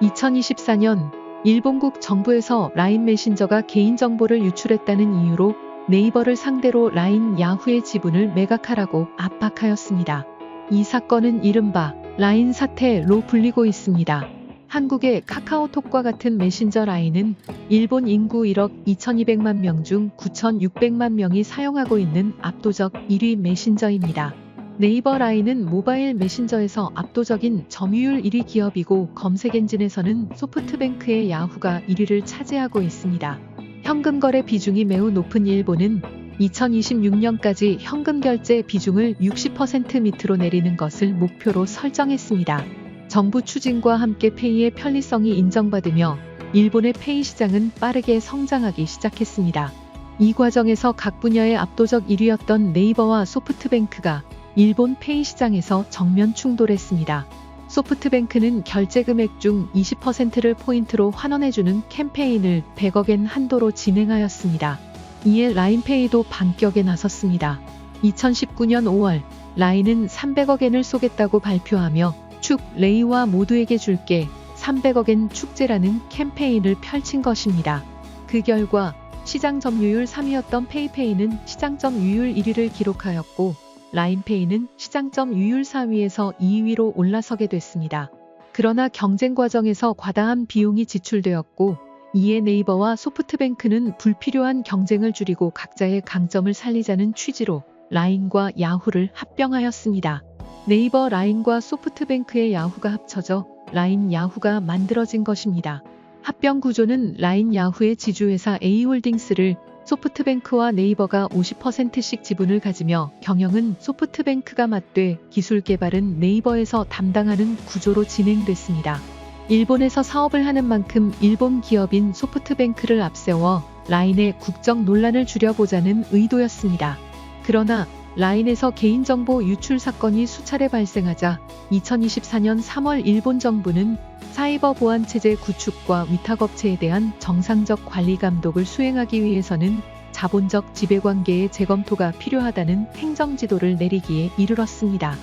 2024년 일본국 정부에서 라인 메신저가 개인정보를 유출했다는 이유로 네이버를 상대로 라인 야후의 지분을 매각하라고 압박하였습니다. 이 사건은 이른바 라인 사태로 불리고 있습니다. 한국의 카카오톡과 같은 메신저 라인은 일본 인구 1억 2200만 명 중 9600만 명이 사용하고 있는 압도적 1위 메신저입니다. 네이버 라인은 모바일 메신저에서 압도적인 점유율 1위 기업이고 검색 엔진에서는 소프트뱅크의 야후가 1위를 차지하고 있습니다. 현금 거래 비중이 매우 높은 일본은 2026년까지 현금 결제 비중을 60% 밑으로 내리는 것을 목표로 설정했습니다. 정부 추진과 함께 페이의 편리성이 인정받으며 일본의 페이 시장은 빠르게 성장하기 시작했습니다. 이 과정에서 각 분야의 압도적 1위였던 네이버와 소프트뱅크가 일본 페이 시장에서 정면 충돌했습니다. 소프트뱅크는 결제 금액 중 20%를 포인트로 환원해주는 캠페인을 100억엔 한도로 진행하였습니다. 이에 라인페이도 반격에 나섰습니다. 2019년 5월 라인은 300억엔을 쏘겠다고 발표하며 축 레이와 모두에게 줄게 300억엔 축제라는 캠페인을 펼친 것입니다. 그 결과 시장 점유율 3위였던 페이페이는 시장 점유율 1위를 기록하였고 라인페이는 시장점 유율 4위에서 2위로 올라서게 됐습니다. 그러나 경쟁 과정에서 과다한 비용이 지출되었고 이에 네이버와 소프트뱅크는 불필요한 경쟁을 줄이고 각자의 강점을 살리자는 취지로 라인과 야후를 합병하였습니다. 네이버 라인과 소프트뱅크의 야후가 합쳐져 라인 야후가 만들어진 것입니다. 합병 구조는 라인 야후의 지주회사 A홀딩스를 소프트뱅크와 네이버가 50%씩 지분을 가지며 경영은 소프트뱅크가 맡되 기술 개발은 네이버에서 담당하는 구조로 진행됐습니다. 일본에서 사업을 하는 만큼 일본 기업인 소프트뱅크를 앞세워 라인의 국정 논란을 줄여보자는 의도였습니다. 그러나 라인에서 개인정보 유출 사건이 수차례 발생하자 2024년 3월 일본 정부는 사이버 보안 체제 구축과 위탁업체에 대한 정상적 관리 감독을 수행하기 위해서는 자본적 지배관계의 재검토가 필요하다는 행정지도를 내리기에 이르렀습니다.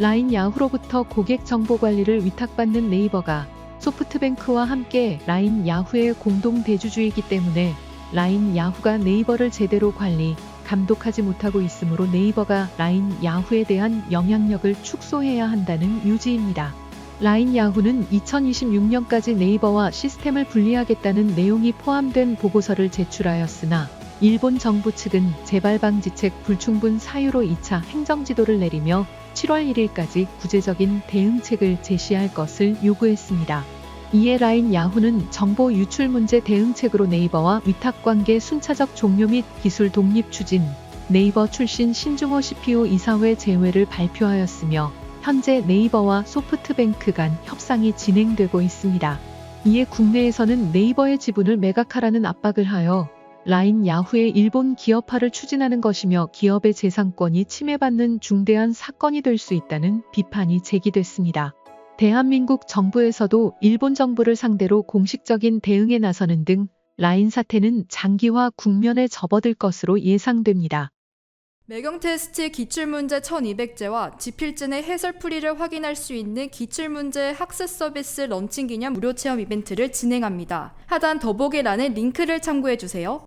라인 야후로부터 고객 정보 관리를 위탁받는 네이버가 소프트뱅크와 함께 라인 야후의 공동 대주주이기 때문에 라인 야후가 네이버를 제대로 관리, 감독하지 못하고 있으므로 네이버가 라인 야후에 대한 영향력을 축소해야 한다는 요지입니다. 라인 야후는 2026년까지 네이버와 시스템을 분리하겠다는 내용이 포함된 보고서를 제출하였으나 일본 정부 측은 재발 방지책 불충분 사유로 2차 행정지도를 내리며 7월 1일까지 구체적인 대응책을 제시할 것을 요구했습니다. 이에 라인 야후는 정보 유출 문제 대응책으로 네이버와 위탁관계 순차적 종료 및 기술 독립 추진, 네이버 출신 신중호 CPO 이사회 제외를 발표하였으며 현재 네이버와 소프트뱅크 간 협상이 진행되고 있습니다. 이에 국내에서는 네이버의 지분을 매각하라는 압박을 하여 라인 야후의 일본 기업화를 추진하는 것이며 기업의 재산권이 침해받는 중대한 사건이 될 수 있다는 비판이 제기됐습니다. 대한민국 정부에서도 일본 정부를 상대로 공식적인 대응에 나서는 등 라인 사태는 장기화 국면에 접어들 것으로 예상됩니다. 매경 테스트 기출문제 1200제와 지필진의 해설풀이를 확인할 수 있는 기출문제 학습 서비스 런칭 기념 무료 체험 이벤트를 진행합니다. 하단 더보기란에 링크를 참고해 주세요.